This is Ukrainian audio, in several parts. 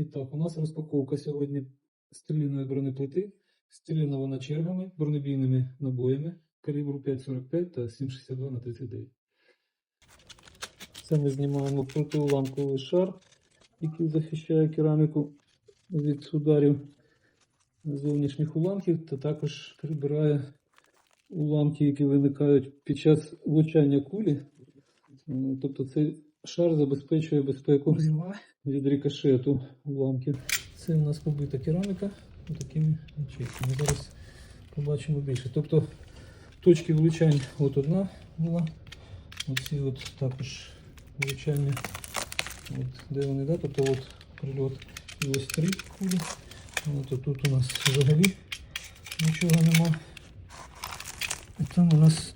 І так, у нас розпаковка сьогодні стріляної бронеплити. Стріляна вона чергами, бронебійними набоями калібру 5,45 та 7,62 на 39. Це ми знімаємо протиуламковий шар, який захищає кераміку від ударів зовнішніх уламків, та також прибирає уламки, які виникають під час влучання кулі. Тобто цей шар забезпечує безпеку від рикошету уламків. Це у нас побита кераміка такими ячейками. Зараз побачимо більше. Тобто точки влучань от одна була. Оці от також влучання. От, де вони, да? Тобто от прильот і ось три кулі. От, тут у нас взагалі нічого нема. І там у нас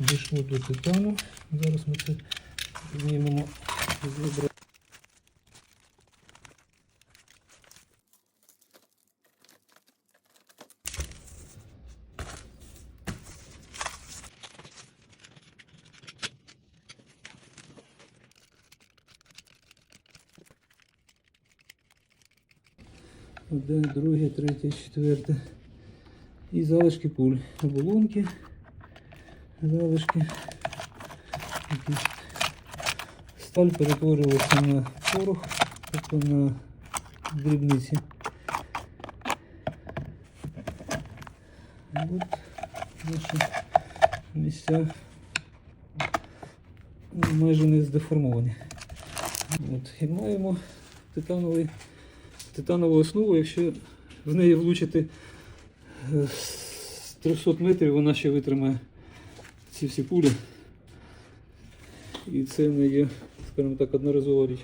дійшло до титану. Зараз ми це знімемо з Одне, друге, третє, четверте. І залишки пуль. Оболонки, залишки. Сталь перетворилася на порох, тобто на дрібниці. От наші місця майже не здеформовані. От. І маємо титановий титанову основу, якщо в неї влучити е, з 300 метрів, вона ще витримає ці всі пулі. І це не є, скажімо так, одноразова річ.